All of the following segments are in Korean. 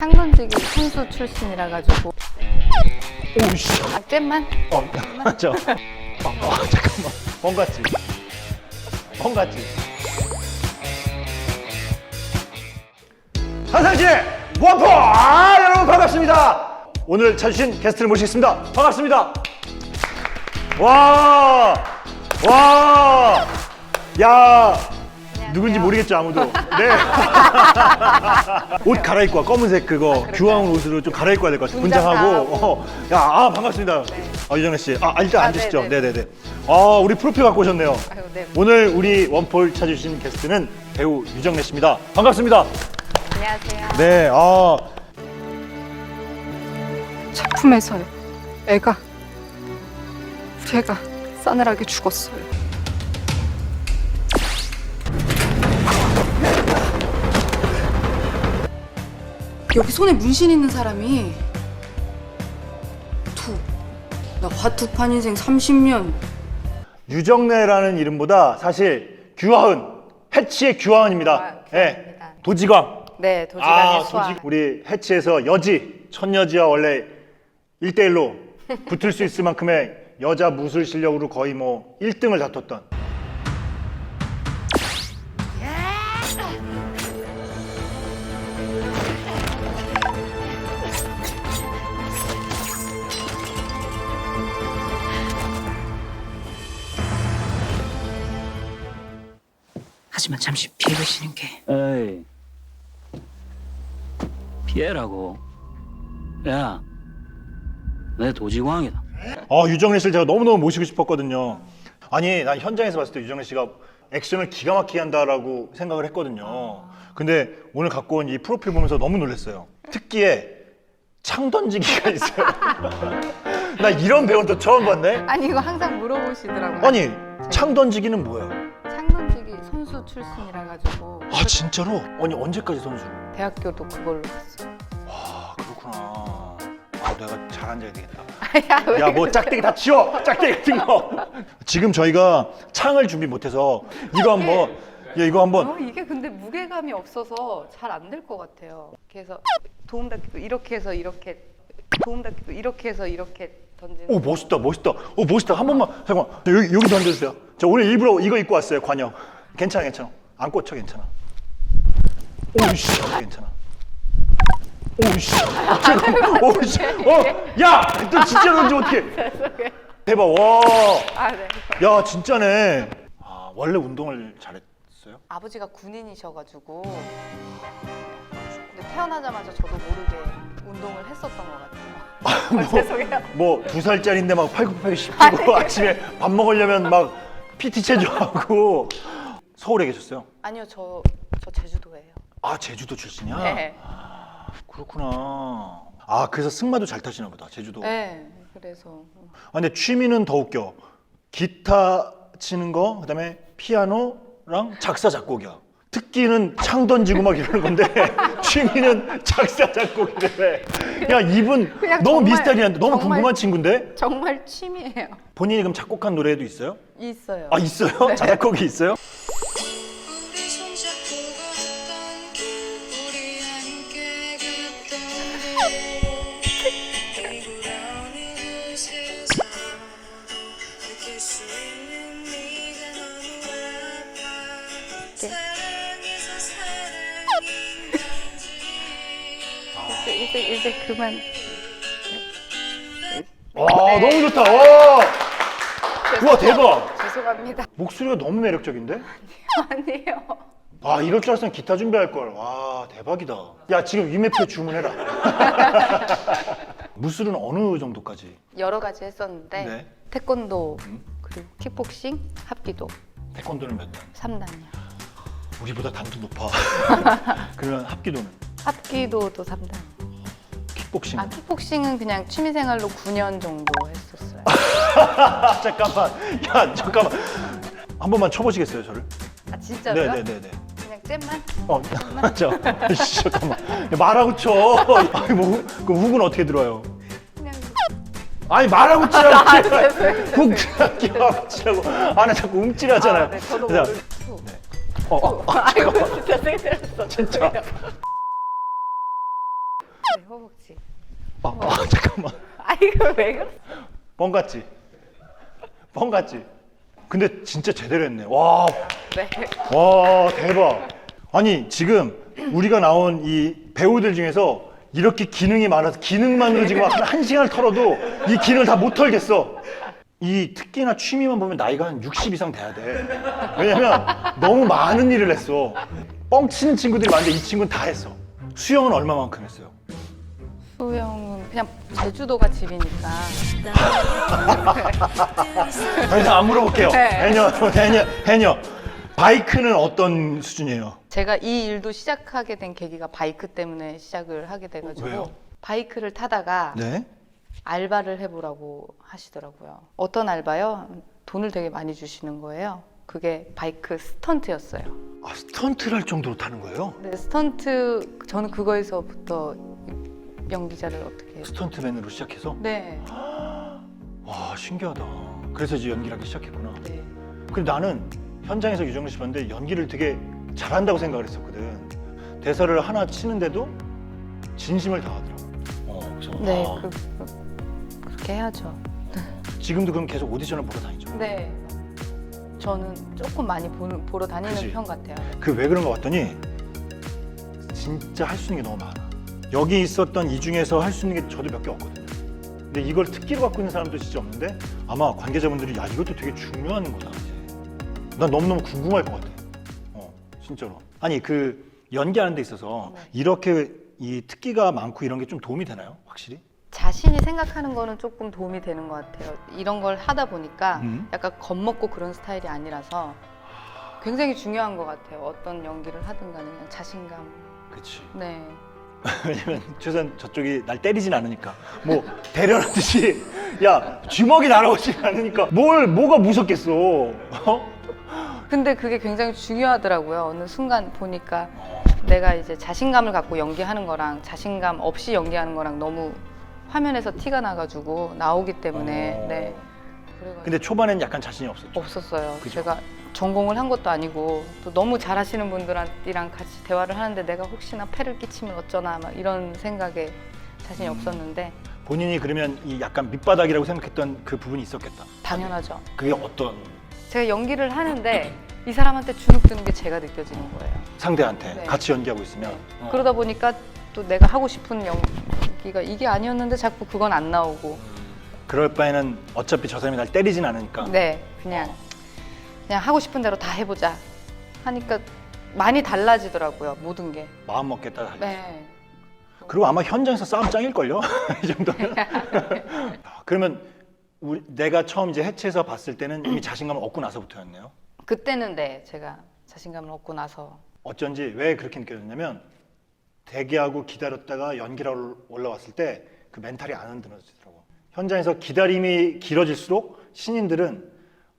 상던지기 선수 출신이라 가지고 오씨. 아 잼만 어, 맞죠? 어, 어, 잠깐만. 뻥 같지? 한상진의 원포! 아, 여러분 반갑습니다. 오늘 찾으신 게스트를 모시겠습니다. 반갑습니다. 와, 와, 야, 누군지 모르겠죠 아무도. 네. 옷 갈아입고 와, 검은색 그거 규황 옷으로 좀 갈아입고 와야 될 것 같아. 분장 다 분장하고. 하고. 어, 야, 아 반갑습니다. 아 유정래 씨. 아 일단 아, 앉으시죠. 네네. 네네네. 아 우리 프로필 갖고 오셨네요. 아유 네 오늘 우리 원폴 찾으신 게스트는 배우 유정래 씨입니다. 반갑습니다. 안녕하세요 네, 아 작품에서요. 애가 우리 애가 싸늘하게 죽었어요. 여기 손에 문신 있는 사람이 투. 나 화투판 인생 30년. 유정래라는 이름보다 사실 규하은, 해치의 규하은입니다. 아, 예. 도지광. 네 도지간의 수아 도지- 우리 해치에서 여지, 천여지와 원래 1대1로 붙을 수 있을 만큼의 여자 무술 실력으로 거의 뭐 1등을 다퉜던 하지만 잠시 피해 계시는 게 에이 피해라고 야 내 도지광이다 아 유정래 씨를 제가 너무너무 모시고 싶었거든요. 아니 난 현장에서 봤을 때 유정래 씨가 액션을 기가 막히게 한다라고 생각을 했거든요. 근데 오늘 갖고 온 이 프로필 보면서 너무 놀랐어요. 특기에 창 던지기가 있어요. 나 이런 배우는 또 처음 봤네. 아니 이거 항상 물어보시더라고요 아니 창 던지기는 뭐야? 창던지기 선수 출신이라 가지고 아 진짜로? 아니 언제까지 선수로? 대학교도 그걸로 했어요. 아 그렇구나. 아 내가 잘 앉아야 되겠다. 야, 왜야뭐 짝대기 다 치워! 짝대기 같은 거! 지금 저희가 창을 준비 못해서 이거 한번 야 이거 한번. 어, 이게 근데 무게감이 없어서 잘 안 될 것 같아요. 그래서 도움 닫기도 이렇게 해서 이렇게 도움 닫기도 이렇게 해서 이렇게 던지는 오 멋있다 멋있다. 오 멋있다. 한 번만 잠깐만. 여기 여기 던져주세요. 저 오늘 일부러 이거 입고 왔어요 관영 괜찮아 괜찮아. 안 꽂혀 괜찮아. 오우씨. 괜찮아. 오우씨. 오우씨. 어야또 진짜 던지면 어떡해. 대박. 아, 네. 와야 진짜네. 아 원래 운동을 잘했어요? 아버지가 군인이셔가지고. 근데 태어나자마자 저도 모르게 운동을 했었던 것 같아요. 어, 죄송해요. 뭐 두 살짜리인데 막 팔굽혀펴기 시키고 아침에 밥 먹으려면 막 PT 체조하고 서울에 계셨어요? 아니요, 저, 저 제주도예요. 아 제주도 출신이야? 네. 그렇구나. 아 그래서 승마도 잘 타시나 보다 제주도. 네. 그래서 아, 근데 취미는 더 웃겨. 기타 치는 거, 그다음에 피아노랑 작사 작곡이야. 특기는 창 던지고 막 이러는 건데 취미는 작사 작곡이래. 야 이분 그냥 너무 정말- 미스터리한데 너무 정말- 궁금한 친구인데 정말 취미예요. 본인이 그럼 작곡한 노래도 있어요? 있어요. 아 있어요? 자작곡이 있어요? 이제, 이제, 이제 그만. 와 너무 좋다. 와. 우와 대박. 죄송합니다. 목소리가 너무 매력적인데? 아니에요. 아 이럴 줄 알았으면 기타 준비할 걸. 와 대박이다. 야 지금 위메표 주문해라. 무술은 어느 정도까지? 여러 가지 했었는데 네. 태권도 그리고 킥복싱, 합기도 태권도는 몇 단? 3단이요. 우리보다 단도 높아. 그러면 합기도는? 합기도도 3단. 킥복싱은? 아 킥복싱은 그냥 취미생활로 9년 정도 했었어요. 아, 잠깐만. 야 잠깐만. 한 번만 쳐보시겠어요 저를? 아 진짜로요? 네네네네. 그냥 잼만? 어, 저, 씨, 잠깐만. 야, 말하고 쳐. 아니, 뭐, 후- 그 훅은 어떻게 들어요? 그냥 아니, 말하고 치라고. 죄송해요. 훅 들어가고 치라고. 아, 나 자꾸 움찔하잖아요. 아, 네, 저도 자, 모르. 어, 어, 아이고 진짜 때렸어. 진짜. 네, 허벅지. 아, 아 잠깐만. 아 이거 왜 그래? 뻥 같지? 뻥 같지? 근데 진짜 제대로 했네. 와, 네. 와 대박. 아니 지금 우리가 나온 이 배우들 중에서 이렇게 기능이 많아서 기능만으로 지금 한, 한 시간을 털어도 이 기능을 다 못 털겠어. 이 특기나 취미만 보면 나이가 한 60 이상 돼야 돼. 왜냐면 너무 많은 일을 했어. 뻥치는 친구들이 많은데 이 친구는 다 했어. 수영은 얼마만큼 했어요? 소영은 그냥 제주도가 집이니까. 더 이상 안 물어볼게요. 네. 해녀, 해녀, 해녀. 바이크는 어떤 수준이에요? 제가 이 일도 시작하게 된 계기가 바이크 때문에 시작을 하게 돼가지고 왜요? 바이크를 타다가 네. 알바를 해보라고 하시더라고요. 어떤 알바요? 돈을 되게 많이 주시는 거예요. 그게 바이크 스턴트였어요. 아, 스턴트를 할 정도로 타는 거예요? 근데 스턴트 저는 그거에서부터 연기자를 어떻게 스턴트맨으로 시작해서? 네. 와, 신기하다. 그래서 이제 연기를 하기 시작했구나. 네. 근데 나는 현장에서 유정래 씨 봤는데 연기를 되게 잘한다고 생각을 했었거든. 대사를 하나 치는데도 진심을 다하더라고. 어, 그래서 네. 아, 그, 그, 그렇게 해야죠. 지금도 그럼 계속 오디션을 보러 다니죠. 네. 저는 조금 많이 보, 보러 다니는 그치. 편 같아요. 그 왜 그런가 봤더니 진짜 할 수 있는 게 너무 많아. 여기 있었던 이 중에서 할 수 있는 게 저도 몇 개 없거든요. 근데 이걸 특기로 갖고 있는 사람도 진짜 없는데 아마 관계자분들이 야 이것도 되게 중요한 거다. 난 너무너무 궁금할 것 같아. 어, 진짜로. 아니 그 연기하는 데 있어서 네. 이렇게 이 특기가 많고 이런 게 좀 도움이 되나요? 확실히? 자신이 생각하는 거는 조금 도움이 되는 것 같아요. 이런 걸 하다 보니까 음. 약간 겁먹고 그런 스타일이 아니라서 굉장히 중요한 것 같아요. 어떤 연기를 하든 간에 그냥 자신감. 그렇지. 네. 왜냐면 최소한 저쪽이 날 때리진 않으니까 뭐 대련하듯이 야 주먹이 날아오지 않으니까 뭘 뭐가 무섭겠어 어? 근데 그게 굉장히 중요하더라고요. 어느 순간 보니까 내가 이제 자신감을 갖고 연기하는 거랑 자신감 없이 연기하는 거랑 너무 화면에서 티가 나가지고 나오기 때문에 어. 네. 그래가지고 근데 초반엔 약간 자신이 없었죠 없었어요. 그죠? 제가 전공을 한 것도 아니고 또 너무 잘하시는 분들이랑 같이 대화를 하는데 내가 혹시나 패를 끼치면 어쩌나 막 이런 생각에 자신이 음. 없었는데 본인이 그러면 이 약간 밑바닥이라고 생각했던 그 부분이 있었겠다 당연하죠. 그게 어떤 제가 연기를 하는데 이 사람한테 주눅 드는 게 제가 느껴지는 거예요. 상대한테 네. 같이 연기하고 있으면 어. 그러다 보니까 또 내가 하고 싶은 연기가 이게 아니었는데 자꾸 그건 안 나오고 그럴 바에는 어차피 저 사람이 날 때리진 않으니까 네 그냥 그냥 하고 싶은 대로 다 해보자 하니까 많이 달라지더라고요 모든 게. 마음 먹겠다 네. 그리고 아마 현장에서 싸움 짱일걸요 이 정도면 그러면 우리, 내가 처음 이제 해체해서 봤을 때는 이미 자신감을 얻고 나서부터였네요 그때는 네 제가 자신감을 얻고 나서 어쩐지 왜 그렇게 느껴졌냐면 대기하고 기다렸다가 연기를 올라왔을 때 그 멘탈이 안 흔들어지더라고. 현장에서 기다림이 길어질수록 신인들은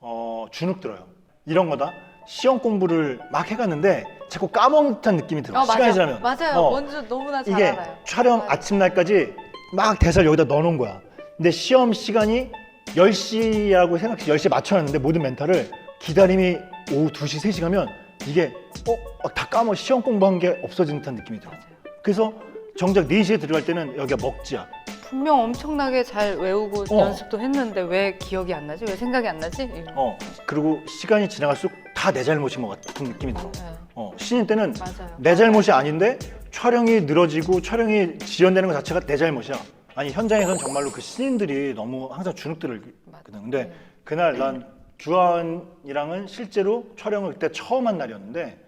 어, 주눅 들어요. 이런 거다. 시험 공부를 막 해갔는데 자꾸 까먹는 듯한 느낌이 들어. 시간이 지나면. 맞아요 어, 먼저 너무나 잘 이게 알아요 촬영 맞아요. 아침 날까지 막 대사를 여기다 넣어놓은 거야. 근데 시험 시간이 10시라고 생각해 10시에 맞춰놨는데 모든 멘탈을 기다림이 오후 2시, 3시 가면 이게 어? 다 까먹어 시험 공부한 게 없어진 듯한 느낌이 들어. 그래서 정작 4시에 들어갈 때는 여기가 먹지야. 분명 엄청나게 잘 외우고 어. 연습도 했는데 왜 기억이 안 나지 왜 생각이 안 나지 이런. 어. 그리고 시간이 지나갈수록 다 내 잘못인 것 같은 느낌이 들어. 맞아요 어. 신인 때는 맞아요 내 잘못이 아닌데 촬영이 늘어지고 촬영이 지연되는 것 자체가 내 잘못이야. 아니 현장에서는 정말로 그 신인들이 너무 항상 주눅들을 거든. 근데 그날 난 주한이랑은 실제로 촬영을 그때 처음 한 날이었는데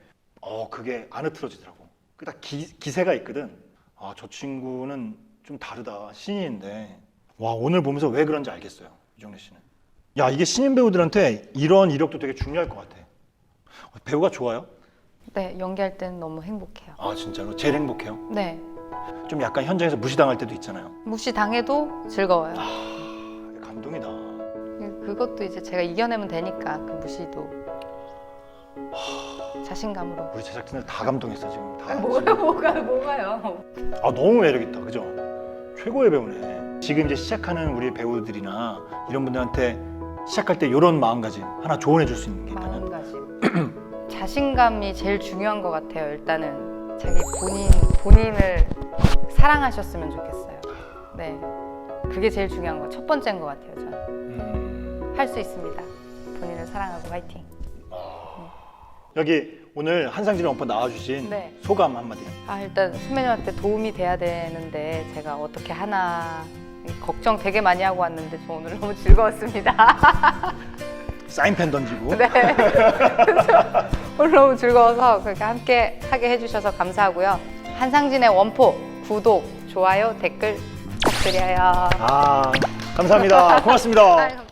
어 그게 안 흐트러지더라고. 그딱 기세가 있거든. 아 저 친구는 좀 다르다 신인인데 와 오늘 보면서 왜 그런지 알겠어요 이정래 씨는. 야 이게 신인 배우들한테 이런 이력도 되게 중요할 것 같아. 배우가 좋아요? 네 연기할 때는 너무 행복해요 아 진짜로 제일 행복해요. 네 좀 약간 현장에서 무시당할 때도 있잖아요. 무시 당해도 즐거워요 감동이다. 그것도 이제 제가 이겨내면 되니까 그 무시도 자신감으로 우리 제작진들 다 감동했어 지금 다. 뭐가 뭐가 뭐가요 아 너무 매력 있다, 그죠? 최고의 배우네. 지금 이제 시작하는 우리 배우들이나 이런 분들한테 시작할 때 이런 마음가짐 하나 조언해 줄 수 있는 게 있다면 마음가짐 자신감이 제일 중요한 것 같아요 일단은 자기 본인 본인을 사랑하셨으면 좋겠어요. 네. 그게 제일 중요한 거 첫 번째인 것 같아요. 저는 음, 할 수 있습니다. 본인을 사랑하고 화이팅. 여기 오늘 한상진의 원포 나와주신 네. 소감 한마디. 아 일단 선배님한테 도움이 돼야 되는데 제가 어떻게 하나 걱정 되게 많이 하고 왔는데 저 오늘 너무 즐거웠습니다. 사인펜 던지고. 네. 오늘 너무 즐거워서 그렇게 함께 하게 해주셔서 감사하고요. 한상진의 원포 구독, 좋아요, 댓글 부탁드려요. 아 감사합니다. 고맙습니다. 감사합니다.